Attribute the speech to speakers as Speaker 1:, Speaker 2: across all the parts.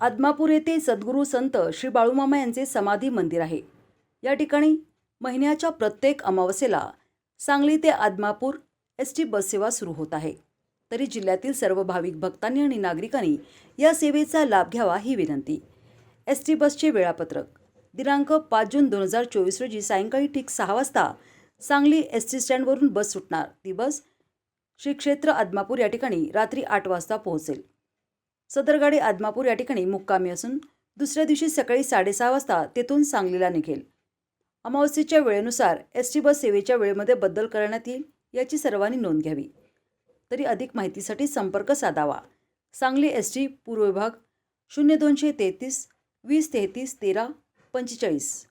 Speaker 1: आदमापूर येथे सद्गुरू संत श्री बाळूमामा यांचे समाधी मंदिर आहे. या ठिकाणी महिन्याच्या प्रत्येक अमावस्येला सांगली ते आदमापूर एस टी बससेवा सुरू होत आहे. तरी जिल्ह्यातील सर्व भाविक भक्तांनी आणि नागरिकांनी या सेवेचा लाभ घ्यावा ही विनंती. एस टी बसचे वेळापत्रक दिनांक पाच जून दोन हजार चोवीस रोजी सायंकाळी ठीक सहा वाजता सांगली एस टी स्टँडवरून बस सुटणार. ती बस श्री क्षेत्र आदमापूर या ठिकाणी रात्री आठ वाजता पोहोचेल. सदर गाडी आदमापूर या ठिकाणी मुक्कामी असून दुसऱ्या दिवशी सकाळी साडेसहा वाजता तेथून सांगलीला निघेल. अमावस्येच्या वेळेनुसार एस टी बस सेवेच्या वेळेमध्ये बदल करण्यात येईल याची सर्वांनी नोंद घ्यावी. तरी अधिक माहितीसाठी संपर्क साधावा. सांगली एस टी पूर्व विभाग शून्य दोनशे तेहतीस वीस तेहतीस तेरा पंचेचाळीस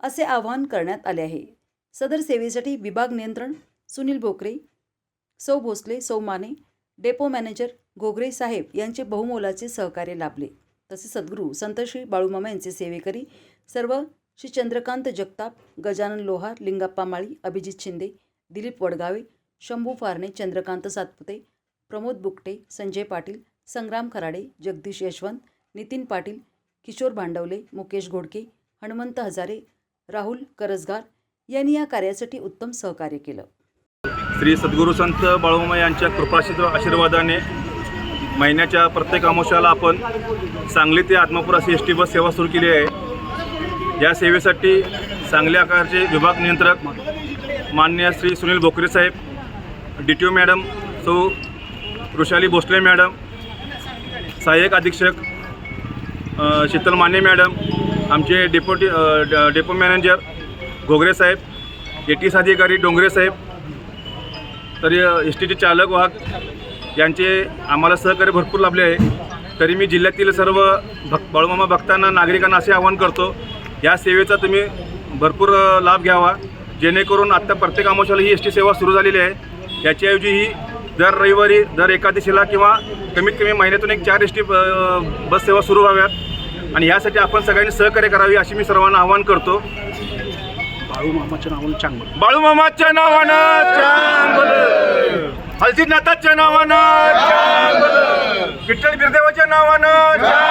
Speaker 1: असे आवाहन करण्यात आले आहे. सदर सेवेसाठी विभाग नियंत्रण सुनील बोकरे सौ भोसले सौ माने डेपो मॅनेजर गोगरे साहेब यांचे बहुमोलाचे सहकार्य लाभले. तसे सद्गुरू संत श्री बाळूमामा यांचे सेवेकरी सर्व श्री चंद्रकांत जगताप गजानन लोहार लिंगाप्पा माळी अभिजित शिंदे दिलीप वडगावे शंभू फारणे चंद्रकांत सातपुते प्रमोद बुकटे संजय पाटील संग्राम खराडे जगदीश यशवंत नितीन पाटील किशोर भांडवले मुकेश घोडके हनुमंत हजारे राहुल करजगार यांनी या कार्यासाठी उत्तम सहकार्य केलं.
Speaker 2: श्री सद्गुरू संत बाळूमा यांच्या कृपाशीर्व आशीर्वादाने महिन्याच्या प्रत्येक अमावश्याला आपण सांगली ते आत्मापूर अशी एस टी बस सेवा सुरू केली आहे. या सेवेसाठी सांगली आकारचे विभाग नियंत्रक मान्य श्री सुनील भोकरे साहेब डी टी ओ मॅडम सौ वृषाली भोसले मॅडम सहाय्यक अधीक्षक शीतल माने मॅडम आमचे डेपोटी ड- डेपो मॅनेजर घोगरे साहेब ए अधिकारी डोंगरे साहेब तरी एस टीचे चालक वाहक यांचे आम्हाला सहकार्य भरपूर लाभले आहे. तरी मी जिल्ह्यातील सर्व भक बाळूमामा भक्तांना नागरिकांना असे आवाहन करतो या सेवेचा तुम्ही भरपूर लाभ घ्यावा. जेणेकरून आत्ता प्रत्येक अमावस्याला ही एस टी सेवा सुरू झालेली आहे. याच्याऐवजी ही दर रविवारी दर एकादशीला किंवा कमीत कमी महिन्यातून एक चार एस टी बस सेवा सुरू व्हाव्यात. आणि यासाठी आपण सगळ्यांनी सहकार्य करावी अशी मी सर्वांना आवाहन करतो.
Speaker 3: बाळू मामाच्या नावानं चांगलं.
Speaker 2: बाळूमामाच्या नावानं हलसीनाथाच्या नावानं. विठ्ठल बिरदेवाच्या नावानं.